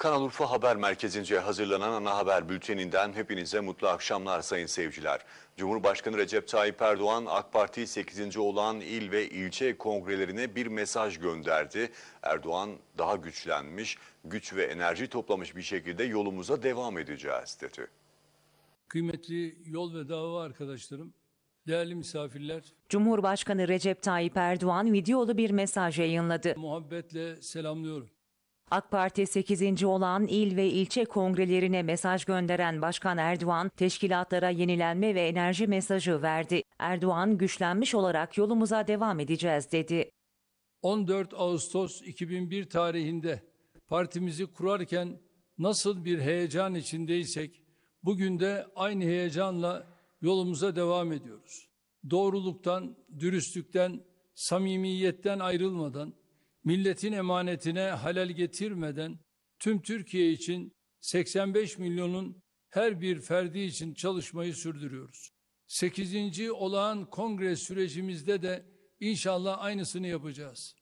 Kanal Urfa Haber Merkezi'nce hazırlanan ana haber bülteninden hepinize mutlu akşamlar sayın seyirciler. Cumhurbaşkanı Recep Tayyip Erdoğan AK Parti 8. olan il ve ilçe kongrelerine bir mesaj gönderdi. Erdoğan daha güçlenmiş, güç ve enerji toplamış bir şekilde yolumuza devam edeceğiz dedi. Kıymetli yol ve dava arkadaşlarım, değerli misafirler, Cumhurbaşkanı Recep Tayyip Erdoğan videolu bir mesaj yayınladı. muhabbetle selamlıyorum. AK Parti 8. olan il ve ilçe kongrelerine mesaj gönderen Başkan Erdoğan, teşkilatlara yenilenme ve enerji mesajı verdi. Erdoğan, güçlenmiş olarak yolumuza devam edeceğiz dedi. 14 Ağustos 2001 tarihinde partimizi kurarken nasıl bir heyecan içindeysek, bugün de aynı heyecanla yolumuza devam ediyoruz. Doğruluktan, dürüstlükten, samimiyetten ayrılmadan, milletin emanetine halel getirmeden tüm Türkiye için 85 milyonun her bir ferdi için çalışmayı sürdürüyoruz. 8. olağan kongre sürecimizde de inşallah aynısını yapacağız.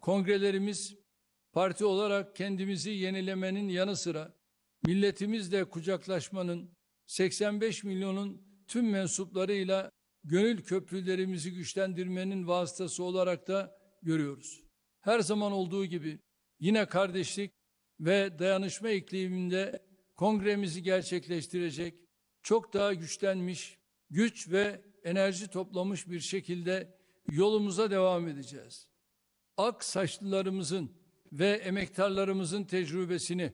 Kongrelerimiz parti olarak kendimizi yenilemenin yanı sıra milletimizle kucaklaşmanın 85 milyonun tüm mensuplarıyla gönül köprülerimizi güçlendirmenin vasıtası olarak da görüyoruz. Her zaman olduğu gibi yine kardeşlik ve dayanışma ikliminde kongremizi gerçekleştirecek, çok daha güçlenmiş, güç ve enerji toplamış bir şekilde yolumuza devam edeceğiz. Ak saçlılarımızın ve emektarlarımızın tecrübesini,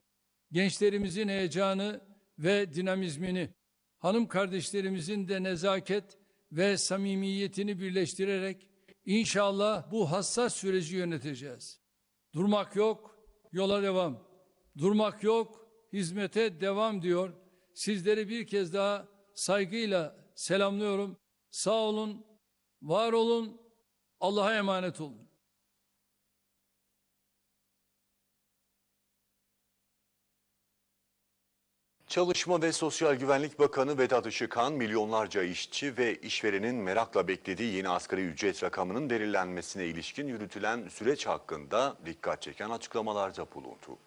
gençlerimizin heyecanı ve dinamizmini, hanım kardeşlerimizin de nezaket ve samimiyetini birleştirerek inşallah bu hassas süreci yöneteceğiz. Durmak yok, yola devam. Durmak yok, hizmete devam diyor. Sizleri bir kez daha saygıyla selamlıyorum. Sağ olun, var olun, Allah'a emanet olun. Çalışma ve Sosyal Güvenlik Bakanı Vedat Işıkhan, milyonlarca işçi ve işverenin merakla beklediği yeni asgari ücret rakamının belirlenmesine ilişkin yürütülen süreç hakkında dikkat çeken açıklamalarda bulundu.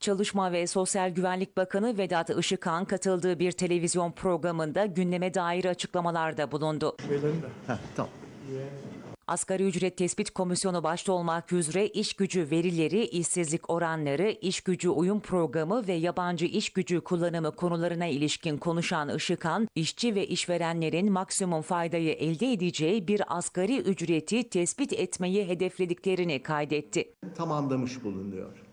Çalışma ve Sosyal Güvenlik Bakanı Vedat Işıkhan katıldığı bir televizyon programında gündeme dair açıklamalarda bulundu. Heh, tamam. Asgari ücret tespit komisyonu başta olmak üzere iş gücü verileri, işsizlik oranları, iş gücü uyum programı ve yabancı iş gücü kullanımı konularına ilişkin konuşan Işıkhan, işçi ve işverenlerin maksimum faydayı elde edeceği bir asgari ücreti tespit etmeyi hedeflediklerini kaydetti. Tamamlamış bulunuyor.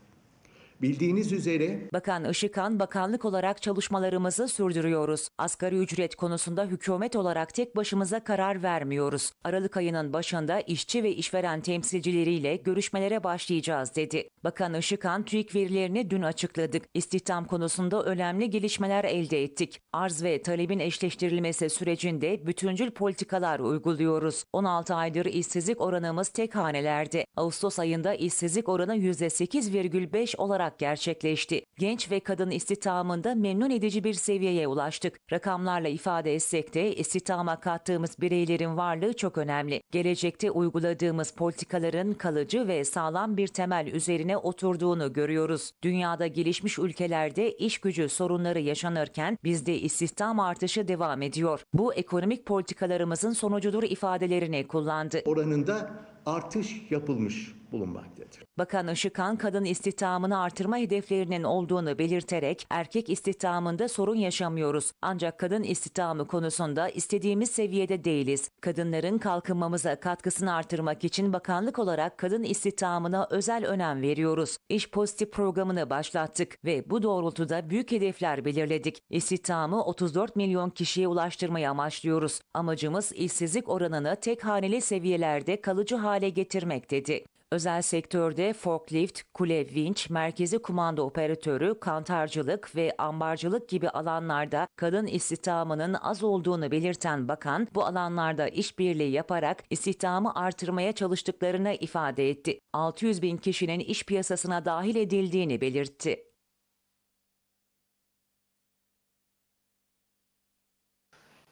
Bildiğiniz üzere Bakan Işıkhan, bakanlık olarak çalışmalarımızı sürdürüyoruz. Asgari ücret konusunda hükümet olarak tek başımıza karar vermiyoruz. Aralık ayının başında işçi ve işveren temsilcileriyle görüşmelere başlayacağız dedi. Bakan Işıkhan, TÜİK verilerini dün açıkladık. İstihdam konusunda önemli gelişmeler elde ettik. Arz ve talebin eşleştirilmesi sürecinde bütüncül politikalar uyguluyoruz. 16 aydır işsizlik oranımız tek hanelerde. Ağustos ayında işsizlik oranı %8,5 olarak gerçekleşti. Genç ve kadın istihdamında memnun edici bir seviyeye ulaştık. Rakamlarla ifade etsek de istihdama kattığımız bireylerin varlığı çok önemli. Gelecekte uyguladığımız politikaların kalıcı ve sağlam bir temel üzerine oturduğunu görüyoruz. Dünyada gelişmiş ülkelerde iş gücü sorunları yaşanırken bizde istihdam artışı devam ediyor. Bu ekonomik politikalarımızın sonucudur ifadelerini kullandı. oranında artış yapılmış bulunmaktadır. Bakan Işıkhan kadın istihdamını artırma hedeflerinin olduğunu belirterek erkek istihdamında sorun yaşamıyoruz. Ancak kadın istihdamı konusunda istediğimiz seviyede değiliz. Kadınların kalkınmamıza katkısını artırmak için bakanlık olarak kadın istihdamına özel önem veriyoruz. İş pozitif programını başlattık ve bu doğrultuda büyük hedefler belirledik. İstihdamı 34 milyon kişiye ulaştırmayı amaçlıyoruz. Amacımız işsizlik oranını tek haneli seviyelerde kalıcı hale getirmek dedi. Özel sektörde forklift, kule vinç, merkezi kumanda operatörü, kantarcılık ve ambarcılık gibi alanlarda kadın istihdamının az olduğunu belirten bakan, bu alanlarda işbirliği yaparak istihdamı artırmaya çalıştıklarını ifade etti. 600 bin kişinin iş piyasasına dahil edildiğini belirtti.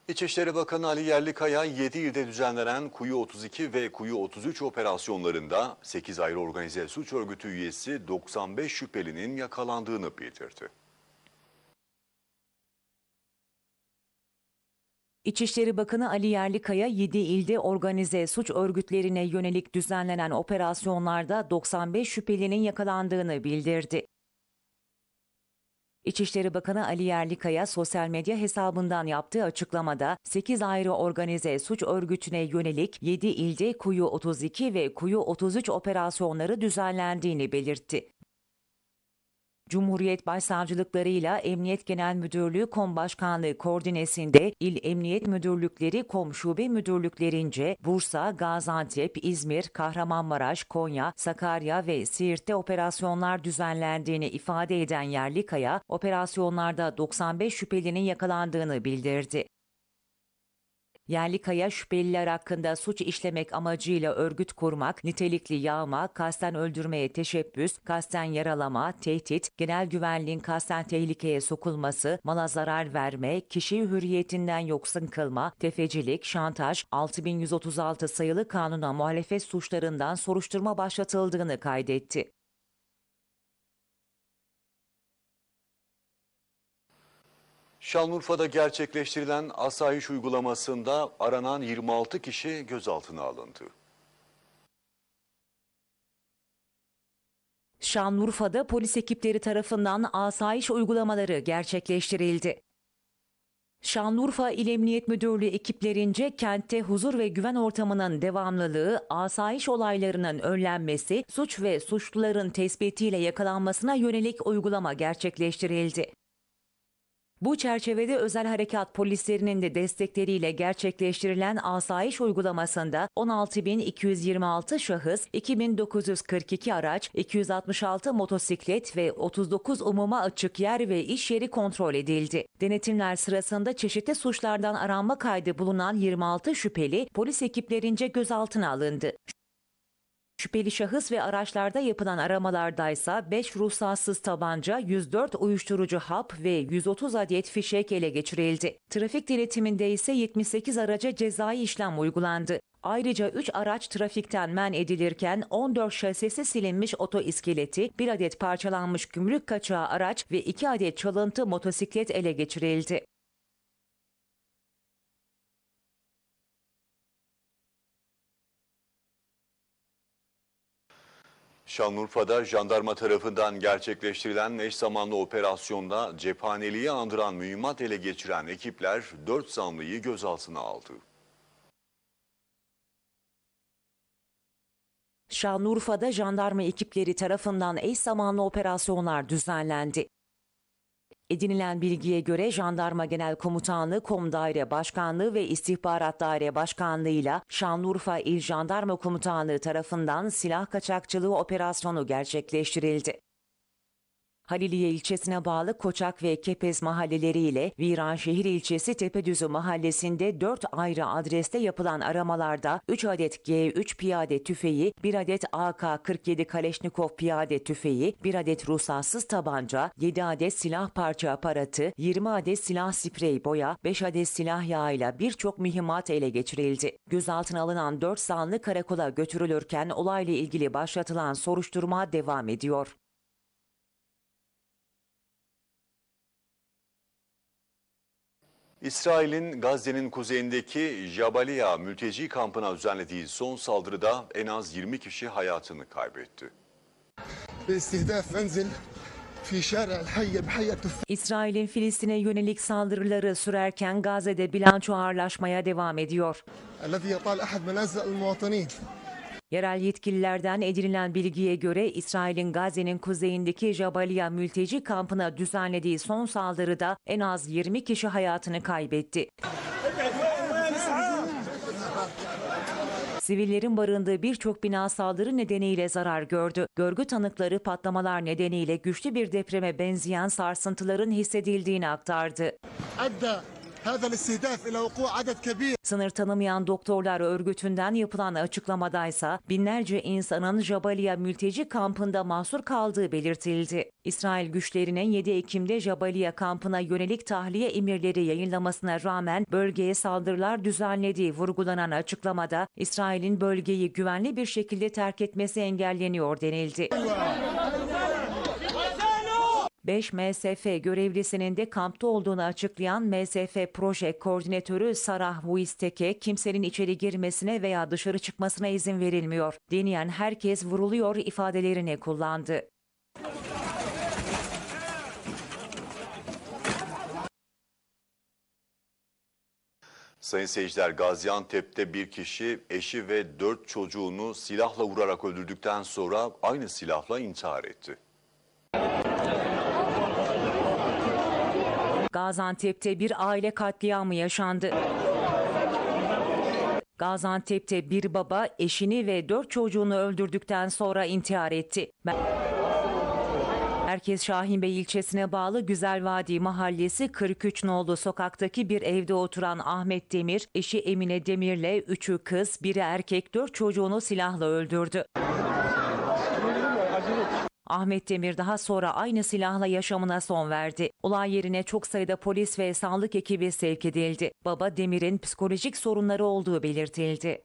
İçişleri Bakanı Ali Yerlikaya 7 ilde düzenlenen Kuyu 32 ve Kuyu 33 operasyonlarında 8 ayrı organize suç örgütü üyesi 95 şüphelinin yakalandığını bildirdi. İçişleri Bakanı Ali Yerlikaya 7 ilde organize suç örgütlerine yönelik düzenlenen operasyonlarda 95 şüphelinin yakalandığını bildirdi. İçişleri Bakanı Ali Yerlikaya sosyal medya hesabından yaptığı açıklamada 8 ayrı organize suç örgütüne yönelik 7 ilde Kuyu 32 ve Kuyu 33 operasyonları düzenlendiğini belirtti. Cumhuriyet Başsavcılıklarıyla Emniyet Genel Müdürlüğü Kom Başkanlığı koordinesinde İl Emniyet Müdürlükleri Kom Şube Müdürlüklerince Bursa, Gaziantep, İzmir, Kahramanmaraş, Konya, Sakarya ve Siirt'te operasyonlar düzenlendiğini ifade eden Yerlikaya, operasyonlarda 95 şüphelinin yakalandığını bildirdi. Yerlikaya şüpheliler hakkında suç işlemek amacıyla örgüt kurmak, nitelikli yağma, kasten öldürmeye teşebbüs, kasten yaralama, tehdit, genel güvenliğin kasten tehlikeye sokulması, mala zarar verme, kişiyi hürriyetinden yoksun kılma, tefecilik, şantaj, 6136 sayılı kanuna muhalefet suçlarından soruşturma başlatıldığını kaydetti. Şanlıurfa'da gerçekleştirilen asayiş uygulamasında aranan 26 kişi gözaltına alındı. Şanlıurfa'da polis ekipleri tarafından asayiş uygulamaları gerçekleştirildi. Şanlıurfa İl Emniyet Müdürlüğü ekiplerince kentte huzur ve güven ortamının devamlılığı, asayiş olaylarının önlenmesi, suç ve suçluların tespitiyle yakalanmasına yönelik uygulama gerçekleştirildi. Bu çerçevede özel harekat polislerinin de destekleriyle gerçekleştirilen asayiş uygulamasında 16.226 şahıs, 2.942 araç, 266 motosiklet ve 39 umuma açık yer ve iş yeri kontrol edildi. Denetimler sırasında çeşitli suçlardan aranma kaydı bulunan 26 şüpheli polis ekiplerince gözaltına alındı. Şüpheli şahıs ve araçlarda yapılan aramalardaysa 5 ruhsatsız tabanca, 104 uyuşturucu hap ve 130 adet fişek ele geçirildi. Trafik denetiminde ise 78 araca cezai işlem uygulandı. Ayrıca 3 araç trafikten men edilirken 14 şasisi silinmiş oto iskeleti, 1 adet parçalanmış gümrük kaçağı araç ve 2 adet çalıntı motosiklet ele geçirildi. Şanlıurfa'da jandarma tarafından gerçekleştirilen eş zamanlı operasyonda cephaneliği andıran mühimmat ele geçiren ekipler 4 zanlıyı gözaltına aldı. Şanlıurfa'da jandarma ekipleri tarafından eş zamanlı operasyonlar düzenlendi. Edinilen bilgiye göre Jandarma Genel Komutanlığı Kom Daire Başkanlığı ve İstihbarat Daire Başkanlığı ile Şanlıurfa İl Jandarma Komutanlığı tarafından silah kaçakçılığı operasyonu gerçekleştirildi. Haliliye ilçesine bağlı Koçak ve Kepez mahalleleriyle Viranşehir ilçesi Tepedüzü mahallesinde 4 ayrı adreste yapılan aramalarda 3 adet G3 piyade tüfeği, 1 adet AK-47 Kaleşnikov piyade tüfeği, 1 adet ruhsatsız tabanca, 7 adet silah parça aparatı, 20 adet silah sprey boya, 5 adet silah yağıyla birçok mühimmat ele geçirildi. Gözaltına alınan 4 zanlı karakola götürülürken olayla ilgili başlatılan soruşturma devam ediyor. İsrail'in Gazze'nin kuzeyindeki Jabaliya mülteci kampına düzenlediği son saldırıda en az 20 kişi hayatını kaybetti. İsrail'in Filistin'e yönelik saldırıları sürerken Gazze'de bilanço ağırlaşmaya devam ediyor. Yerel yetkililerden edinilen bilgiye göre İsrail'in Gazze'nin kuzeyindeki Jabaliya mülteci kampına düzenlediği son saldırıda en az 20 kişi hayatını kaybetti. Sivillerin barındığı birçok bina saldırı nedeniyle zarar gördü. Görgü tanıkları patlamalar nedeniyle güçlü bir depreme benzeyen sarsıntıların hissedildiğini aktardı. Sınır tanımayan doktorlar örgütünden yapılan açıklamadaysa binlerce insanın Jabalia mülteci kampında mahsur kaldığı belirtildi. İsrail güçlerinin 7 Ekim'de Jabalia kampına yönelik tahliye emirleri yayınlamasına rağmen bölgeye saldırılar düzenlediği vurgulanan açıklamada İsrail'in bölgeyi güvenli bir şekilde terk etmesi engelleniyor denildi. 5 MSF görevlisinin de kampta olduğunu açıklayan MSF proje koordinatörü Sarah Vuistek'e kimsenin içeri girmesine veya dışarı çıkmasına izin verilmiyor. Deneyen herkes vuruluyor ifadelerini kullandı. Sayın seyirciler Gaziantep'te bir kişi eşi ve dört çocuğunu silahla vurarak öldürdükten sonra aynı silahla intihar etti. Gaziantep'te bir aile katliamı yaşandı. Gaziantep'te bir baba eşini ve dört çocuğunu öldürdükten sonra intihar etti. Merkez Şahinbey ilçesine bağlı Güzelvadi Mahallesi 43 nolu sokaktaki bir evde oturan Ahmet Demir, eşi Emine Demir'le üçü kız, biri erkek dört çocuğunu silahla öldürdü. Ahmet Demir daha sonra aynı silahla yaşamına son verdi. Olay yerine çok sayıda polis ve sağlık ekibi sevk edildi. Baba Demir'in psikolojik sorunları olduğu belirtildi.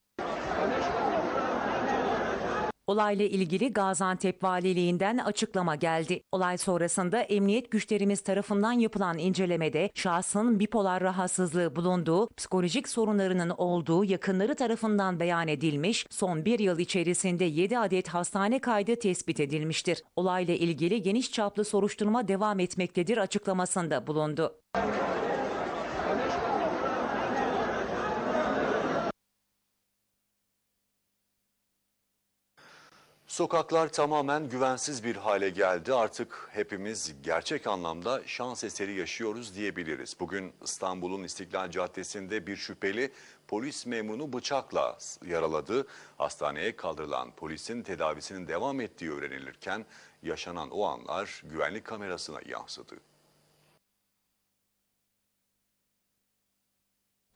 Olayla ilgili Gaziantep Valiliğinden açıklama geldi. Olay sonrasında emniyet güçlerimiz tarafından yapılan incelemede şahsın bipolar rahatsızlığı bulunduğu, psikolojik sorunlarının olduğu yakınları tarafından beyan edilmiş, son bir yıl içerisinde 7 adet hastane kaydı tespit edilmiştir. Olayla ilgili geniş çaplı soruşturma devam etmektedir açıklamasında bulundu. Sokaklar tamamen güvensiz bir hale geldi. Artık hepimiz gerçek anlamda şans eseri yaşıyoruz diyebiliriz. Bugün İstanbul'un İstiklal Caddesi'nde bir şüpheli polis memurunu bıçakla yaraladı. Hastaneye kaldırılan polisin tedavisinin devam ettiği öğrenilirken yaşanan o anlar güvenlik kamerasına yansıdı.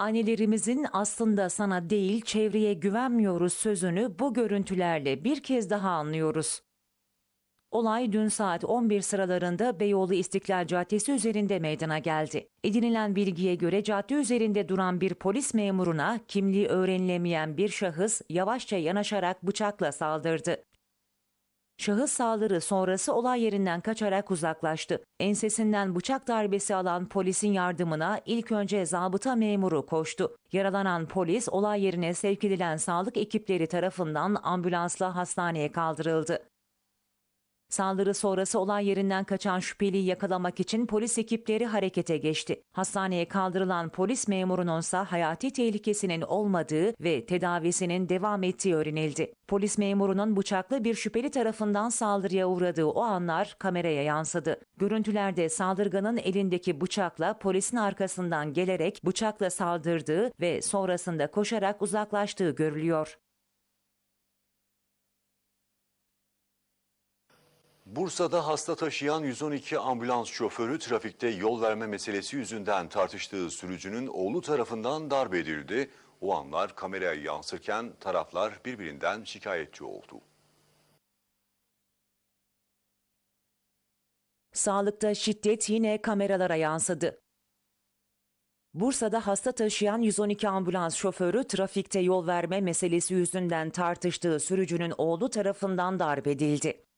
Annelerimizin aslında sana değil çevreye güvenmiyoruz sözünü bu görüntülerle bir kez daha anlıyoruz. Olay dün saat 11 sıralarında Beyoğlu İstiklal Caddesi üzerinde meydana geldi. Edinilen bilgiye göre cadde üzerinde duran bir polis memuruna kimliği öğrenilemeyen bir şahıs yavaşça yanaşarak bıçakla saldırdı. Şahıs saldırı sonrası olay yerinden kaçarak uzaklaştı. Ensesinden bıçak darbesi alan polisin yardımına ilk önce zabıta memuru koştu. Yaralanan polis olay yerine sevk edilen sağlık ekipleri tarafından ambulansla hastaneye kaldırıldı. Saldırı sonrası olay yerinden kaçan şüpheliyi yakalamak için polis ekipleri harekete geçti. Hastaneye kaldırılan polis memurunun ise hayati tehlikesinin olmadığı ve tedavisinin devam ettiği öğrenildi. Polis memurunun bıçaklı bir şüpheli tarafından saldırıya uğradığı o anlar kameraya yansıdı. Görüntülerde saldırganın elindeki bıçakla polisin arkasından gelerek bıçakla saldırdığı ve sonrasında koşarak uzaklaştığı görülüyor. Bursa'da hasta taşıyan 112 ambulans şoförü trafikte yol verme meselesi yüzünden tartıştığı sürücünün oğlu tarafından darp edildi. O anlar kameraya yansırken taraflar birbirinden şikayetçi oldu. Sağlıkta şiddet yine kameralara yansıdı. Bursa'da hasta taşıyan 112 ambulans şoförü trafikte yol verme meselesi yüzünden tartıştığı sürücünün oğlu tarafından darp edildi.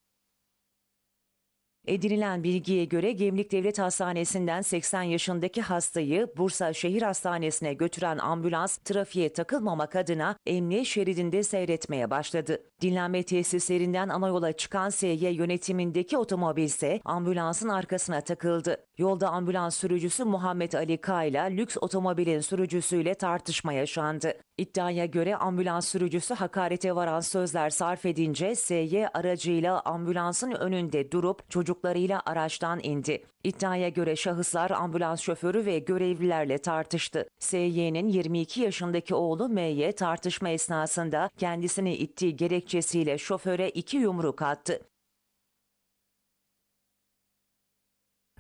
Edinilen bilgiye göre Gemlik Devlet Hastanesi'nden 80 yaşındaki hastayı Bursa Şehir Hastanesi'ne götüren ambulans trafiğe takılmamak adına emniyet şeridinde seyretmeye başladı. Dinlenme tesislerinden ana yola çıkan SY yönetimindeki otomobil ise ambulansın arkasına takıldı. Yolda ambulans sürücüsü Muhammed Ali K ile lüks otomobilin sürücüsüyle tartışma yaşandı. İddiaya göre ambulans sürücüsü hakarete varan sözler sarf edince SY aracıyla ambulansın önünde durup çocuklarıyla araçtan indi. İddiaya göre şahıslar ambulans şoförü ve görevlilerle tartıştı. SY'nin 22 yaşındaki oğlu M'ye tartışma esnasında kendisini ittiği gerekçesiyle şoföre iki yumruk attı.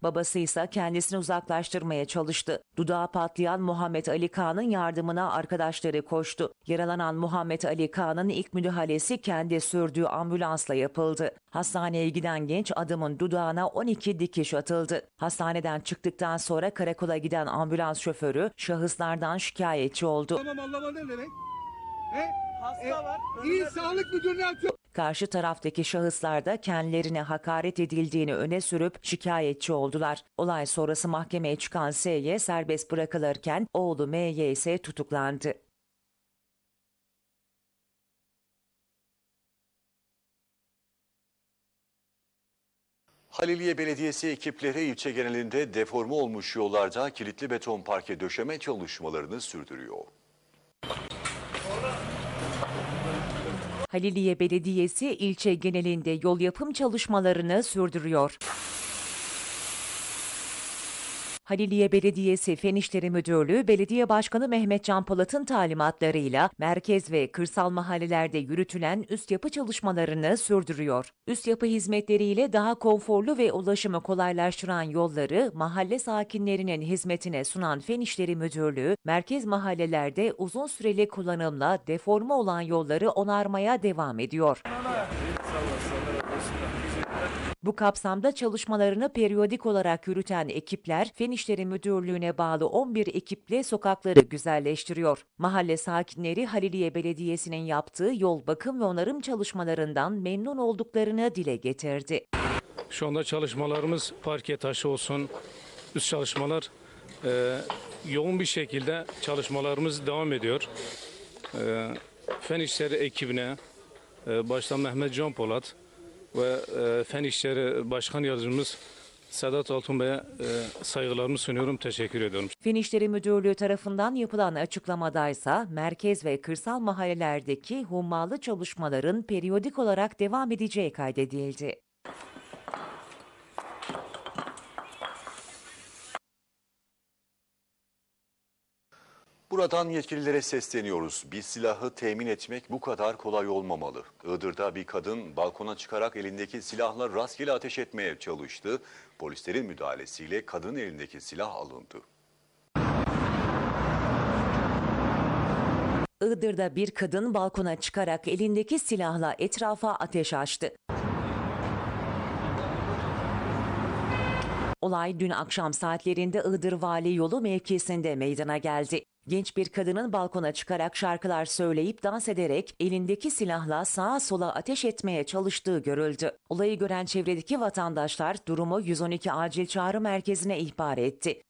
Babası ise kendisini uzaklaştırmaya çalıştı. Dudağı patlayan Muhammed Ali Kağan'ın yardımına arkadaşları koştu. Yaralanan Muhammed Ali Kağan'ın ilk müdahalesi kendi sürdüğü ambulansla yapıldı. Hastaneye giden genç adamın dudağına 12 dikiş atıldı. Hastaneden çıktıktan sonra karakola giden ambulans şoförü şahıslardan şikayetçi oldu. Tamam anlamadım demek. He? Hasta var. İyi sağlık müdürüne atıyor. Karşı taraftaki şahıslar da kendilerine hakaret edildiğini öne sürüp şikayetçi oldular. Olay sonrası mahkemeye çıkan S'ye serbest bırakılırken oğlu M'ye ise tutuklandı. Haliliye Belediyesi ekipleri ilçe genelinde deforme olmuş yollarda kilitli beton parke döşeme çalışmalarını sürdürüyor. Haliliye Belediyesi ilçe genelinde yol yapım çalışmalarını sürdürüyor. Haliliye Belediyesi Fen İşleri Müdürlüğü Belediye Başkanı Mehmet Can Polat'ın talimatlarıyla merkez ve kırsal mahallelerde yürütülen üst yapı çalışmalarını sürdürüyor. Üst yapı hizmetleriyle daha konforlu ve ulaşımı kolaylaştıran yolları mahalle sakinlerinin hizmetine sunan Fen İşleri Müdürlüğü, merkez mahallelerde uzun süreli kullanımla deforme olan yolları onarmaya devam ediyor. Bu kapsamda çalışmalarını periyodik olarak yürüten ekipler, Fen İşleri Müdürlüğü'ne bağlı 11 ekiple sokakları güzelleştiriyor. Mahalle sakinleri Haliliye Belediyesi'nin yaptığı yol bakım ve onarım çalışmalarından memnun olduklarını dile getirdi. Şu anda çalışmalarımız parke taşı olsun, üst çalışmalar e, yoğun bir şekilde çalışmalarımız devam ediyor. E, Fen İşleri ekibine, e, başta Mehmet Can Polat ve e, Fen İşleri Başkan Yardımcımız Sedat Altun Bey'e e, saygılarımı sunuyorum, teşekkür ediyorum. Fen İşleri Müdürlüğü tarafından yapılan açıklamadaysa merkez ve kırsal mahallelerdeki hummalı çalışmaların periyodik olarak devam edeceği kaydedildi. Buradan yetkililere sesleniyoruz. Bir silahı temin etmek bu kadar kolay olmamalı. Iğdır'da bir kadın balkona çıkarak elindeki silahla rastgele ateş etmeye çalıştı. Polislerin müdahalesiyle kadının elindeki silah alındı. Iğdır'da bir kadın balkona çıkarak elindeki silahla etrafa ateş açtı. Olay dün akşam saatlerinde Iğdır Vali Yolu mevkisinde meydana geldi. Genç bir kadının balkona çıkarak şarkılar söyleyip dans ederek elindeki silahla sağa sola ateş etmeye çalıştığı görüldü. Olayı gören çevredeki vatandaşlar durumu 112 acil çağrı merkezine ihbar etti.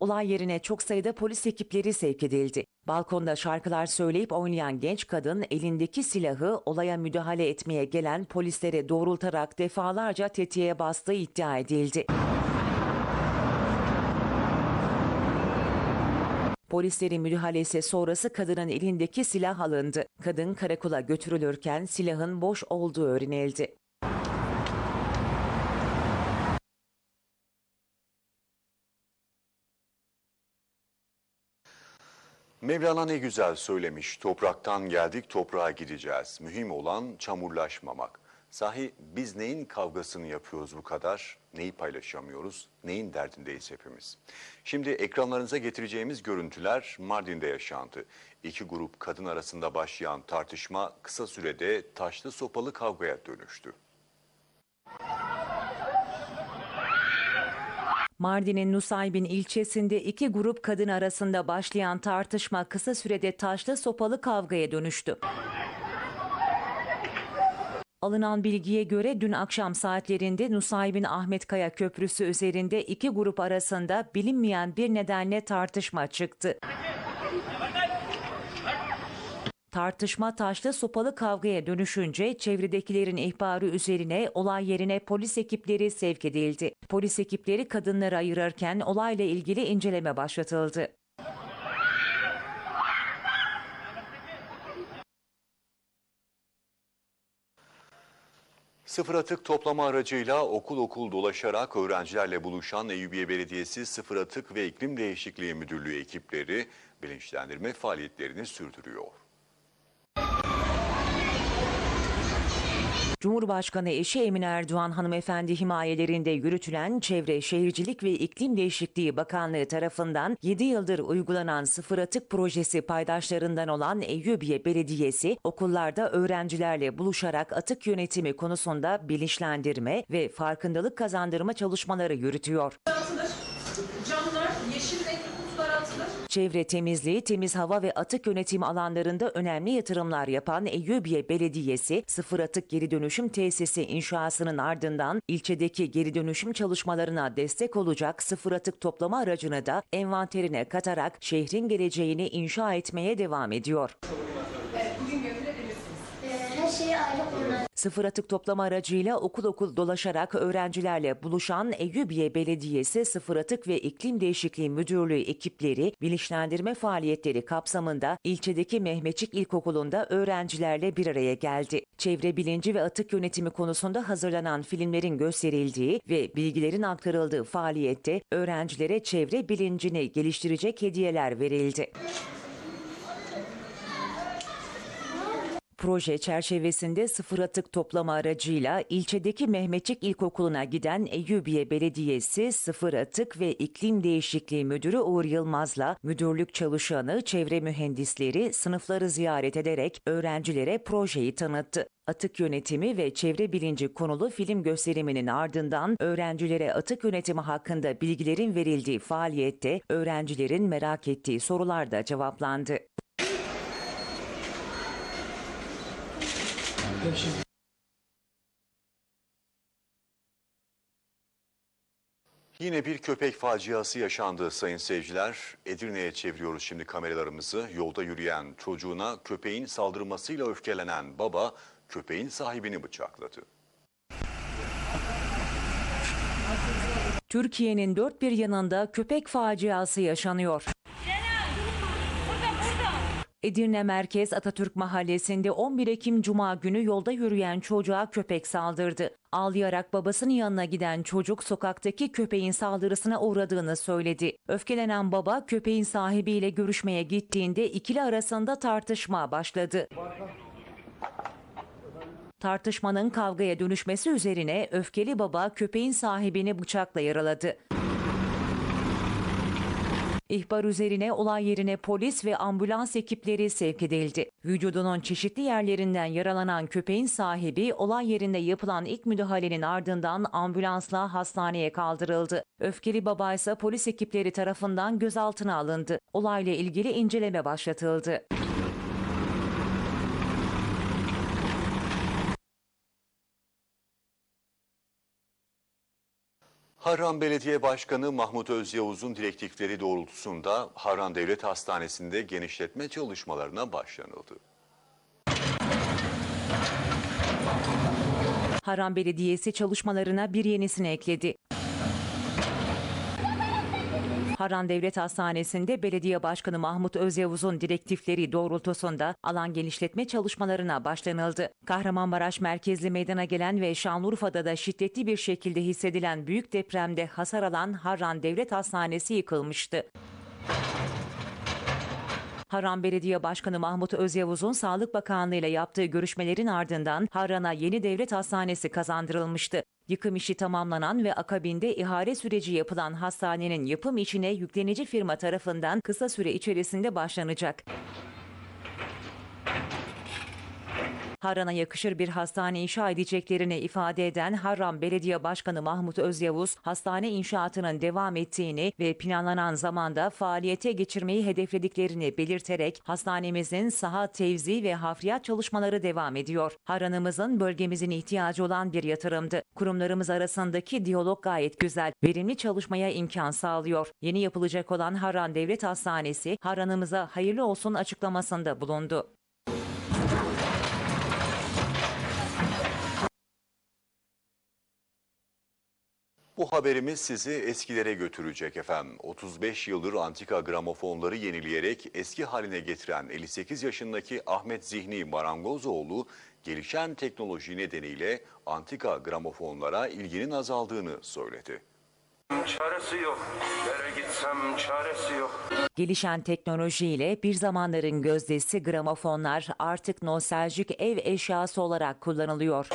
Olay yerine çok sayıda polis ekipleri sevk edildi. Balkonda şarkılar söyleyip oynayan genç kadın elindeki silahı olaya müdahale etmeye gelen polislere doğrultarak defalarca tetiğe bastığı iddia edildi. Polislerin müdahalesi sonrası kadının elindeki silah alındı. Kadın karakola götürülürken silahın boş olduğu öğrenildi. Mevlana ne güzel söylemiş. Topraktan geldik, toprağa gideceğiz. Mühim olan çamurlaşmamak. Sahi biz neyin kavgasını yapıyoruz bu kadar? Neyi paylaşamıyoruz? Neyin derdindeyiz hepimiz? Şimdi ekranlarınıza getireceğimiz görüntüler Mardin'de yaşandı. İki grup kadın arasında başlayan tartışma kısa sürede taşlı sopalı kavgaya dönüştü. Mardin'in Nusaybin ilçesinde iki grup kadın arasında başlayan tartışma kısa sürede taşlı sopalı kavgaya dönüştü. Alınan bilgiye göre dün akşam saatlerinde Nusaybin Ahmet Kaya Köprüsü üzerinde iki grup arasında bilinmeyen bir nedenle tartışma çıktı. Tartışma taşlı sopalı kavgaya dönüşünce çevredekilerin ihbarı üzerine olay yerine polis ekipleri sevk edildi. Polis ekipleri kadınları ayırırken olayla ilgili inceleme başlatıldı. Sıfır atık toplama aracıyla okul okul dolaşarak öğrencilerle buluşan Eyyubiye Belediyesi Sıfır Atık ve İklim Değişikliği Müdürlüğü ekipleri bilinçlendirme faaliyetlerini sürdürüyor. Cumhurbaşkanı eşi Emine Erdoğan hanımefendi himayelerinde yürütülen Çevre, Şehircilik ve İklim Değişikliği Bakanlığı tarafından 7 yıldır uygulanan sıfır atık projesi paydaşlarından olan Eyyubiye Belediyesi okullarda öğrencilerle buluşarak atık yönetimi konusunda bilinçlendirme ve farkındalık kazandırma çalışmaları yürütüyor. Camlar yeşil renkli. Çevre temizliği, temiz hava ve atık yönetimi alanlarında önemli yatırımlar yapan Eyyubiye Belediyesi, sıfır atık geri dönüşüm tesisi inşasının ardından ilçedeki geri dönüşüm çalışmalarına destek olacak sıfır atık toplama aracını da envanterine katarak şehrin geleceğini inşa etmeye devam ediyor. Şeyi ayrı konular. Sıfır atık toplama aracıyla okul okul dolaşarak öğrencilerle buluşan Eyyubiye Belediyesi Sıfır Atık ve İklim Değişikliği Müdürlüğü ekipleri bilinçlendirme faaliyetleri kapsamında ilçedeki Mehmetçik İlkokulu'nda öğrencilerle bir araya geldi. Çevre bilinci ve atık yönetimi konusunda hazırlanan filmlerin gösterildiği ve bilgilerin aktarıldığı faaliyette öğrencilere çevre bilincini geliştirecek hediyeler verildi. Proje çerçevesinde sıfır atık toplama aracıyla ilçedeki Mehmetçik İlkokulu'na giden Eyyubiye Belediyesi Sıfır Atık ve İklim Değişikliği Müdürü Uğur Yılmaz'la müdürlük çalışanı, çevre mühendisleri sınıfları ziyaret ederek öğrencilere projeyi tanıttı. Atık yönetimi ve çevre bilinci konulu film gösteriminin ardından öğrencilere atık yönetimi hakkında bilgilerin verildiği faaliyette öğrencilerin merak ettiği sorular da cevaplandı. Yine bir köpek faciası yaşandı sayın seyirciler. Edirne'ye çeviriyoruz şimdi kameralarımızı. Yolda yürüyen çocuğuna köpeğin saldırmasıyla öfkelenen baba köpeğin sahibini bıçakladı. Türkiye'nin dört bir yanında köpek faciası yaşanıyor. Edirne Merkez Atatürk Mahallesi'nde 11 Ekim Cuma günü yolda yürüyen çocuğa köpek saldırdı. Ağlayarak babasının yanına giden çocuk sokaktaki köpeğin saldırısına uğradığını söyledi. Öfkelenen baba köpeğin sahibiyle görüşmeye gittiğinde ikili arasında tartışma başladı. Tartışmanın kavgaya dönüşmesi üzerine öfkeli baba köpeğin sahibini bıçakla yaraladı. İhbar üzerine olay yerine polis ve ambulans ekipleri sevk edildi. Vücudunun çeşitli yerlerinden yaralanan köpeğin sahibi olay yerinde yapılan ilk müdahalenin ardından ambulansla hastaneye kaldırıldı. Öfkeli baba ise polis ekipleri tarafından gözaltına alındı. Olayla ilgili inceleme başlatıldı. Harran Belediye Başkanı Mahmut Özyavuz'un direktifleri doğrultusunda Harran Devlet Hastanesi'nde genişletme çalışmalarına başlanıldı. Harran Belediyesi çalışmalarına bir yenisini ekledi. Harran Devlet Hastanesi'nde Belediye Başkanı Mahmut Özyavuz'un direktifleri doğrultusunda alan genişletme çalışmalarına başlanıldı. Kahramanmaraş merkezli meydana gelen ve Şanlıurfa'da da şiddetli bir şekilde hissedilen büyük depremde hasar alan Harran Devlet Hastanesi yıkılmıştı. Harran Belediye Başkanı Mahmut Özyavuz'un Sağlık Bakanlığı ile yaptığı görüşmelerin ardından Harran'a yeni devlet hastanesi kazandırılmıştı. Yıkım işi tamamlanan ve akabinde ihale süreci yapılan hastanenin yapım işine yüklenici firma tarafından kısa süre içerisinde başlanacak. Harran'a yakışır bir hastane inşa edeceklerini ifade eden Harran Belediye Başkanı Mahmut Özyavuz, hastane inşaatının devam ettiğini ve planlanan zamanda faaliyete geçirmeyi hedeflediklerini belirterek hastanemizin saha tevzi ve hafriyat çalışmaları devam ediyor. Harran'ımızın bölgemizin ihtiyacı olan bir yatırımdı. Kurumlarımız arasındaki diyalog gayet güzel, verimli çalışmaya imkan sağlıyor. Yeni yapılacak olan Harran Devlet Hastanesi, Harran'ımıza hayırlı olsun açıklamasında bulundu. Bu haberimiz sizi eskilere götürecek efendim. 35 yıldır antika gramofonları yenileyerek eski haline getiren 58 yaşındaki Ahmet Zihni Marangozoğlu gelişen teknoloji nedeniyle antika gramofonlara ilginin azaldığını söyledi. Çaresi yok. Nereye gitsem çaresi yok. Gelişen teknolojiyle bir zamanların gözdesi gramofonlar artık nostaljik ev eşyası olarak kullanılıyor.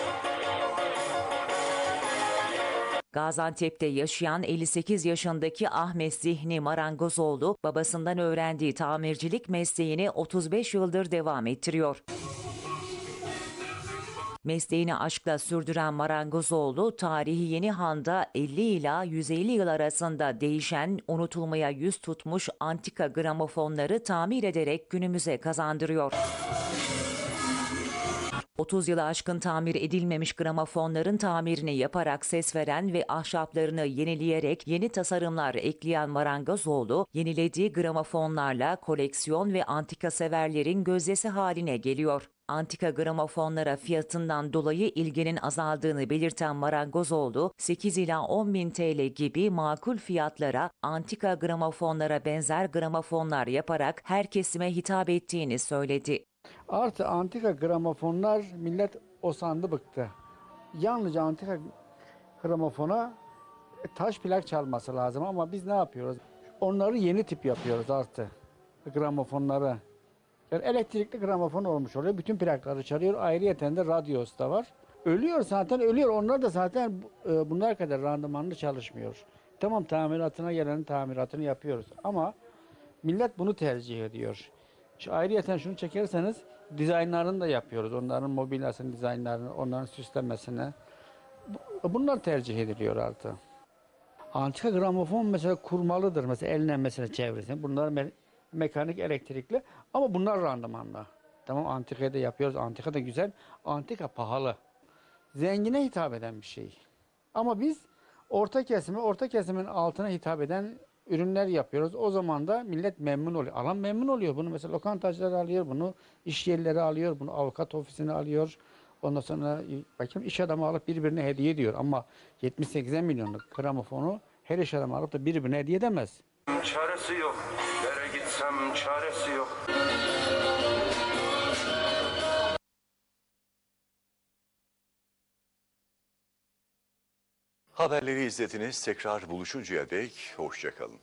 Gaziantep'te yaşayan 58 yaşındaki Ahmet Zihni Marangozoğlu babasından öğrendiği tamircilik mesleğini 35 yıldır devam ettiriyor. Mesleğini aşkla sürdüren Marangozoğlu, tarihi Yeni Han'da 50 ila 150 yıl arasında değişen, unutulmaya yüz tutmuş antika gramofonları tamir ederek günümüze kazandırıyor. 30 yılı aşkın tamir edilmemiş gramofonların tamirini yaparak ses veren ve ahşaplarını yenileyerek yeni tasarımlar ekleyen Marangozoğlu, yenilediği gramofonlarla koleksiyon ve antika severlerin gözdesi haline geliyor. Antika gramofonlara fiyatından dolayı ilginin azaldığını belirten Marangozoğlu, 8 ila 10 bin TL gibi makul fiyatlara antika gramofonlara benzer gramofonlar yaparak her kesime hitap ettiğini söyledi. Artı antika gramofonlar millet o sandı bıktı. Yalnızca antika gramofona taş plak çalması lazım ama biz ne yapıyoruz? Onları yeni tip yapıyoruz artı gramofonları. Yani elektrikli gramofon olmuş oluyor. Bütün plakları çalıyor. Ayrıyeten de radyosu da var. Ölüyor zaten ölüyor. Onlar da zaten e, bunlar kadar randımanlı çalışmıyor. Tamam tamiratına gelenin tamiratını yapıyoruz ama millet bunu tercih ediyor. Şu ayrıyeten şunu çekerseniz dizaynlarını da yapıyoruz. Onların mobilyasını, dizaynlarını, onların süslemesini. Bu- Bunlar tercih ediliyor artık. Antika gramofon mesela kurmalıdır. Mesela eline mesela çevresin. Bunlar me- mekanik, elektrikli ama bunlar randımanlı. Tamam antikayı da yapıyoruz. Antika da güzel. Antika pahalı. Zengine hitap eden bir şey. Ama biz orta kesime, orta kesimin altına hitap eden ürünler yapıyoruz. O zaman da millet memnun oluyor. Alan memnun oluyor. Bunu mesela lokantacılar alıyor, bunu iş yerleri alıyor, bunu avukat ofisine alıyor. Ondan sonra bakayım iş adamı alıp birbirine hediye ediyor. Ama 78 milyonluk gramofonu her iş adamı alıp da birbirine hediye edemez. Çaresi yok. Haberleri izlediniz. Tekrar buluşuncaya dek hoşçakalın.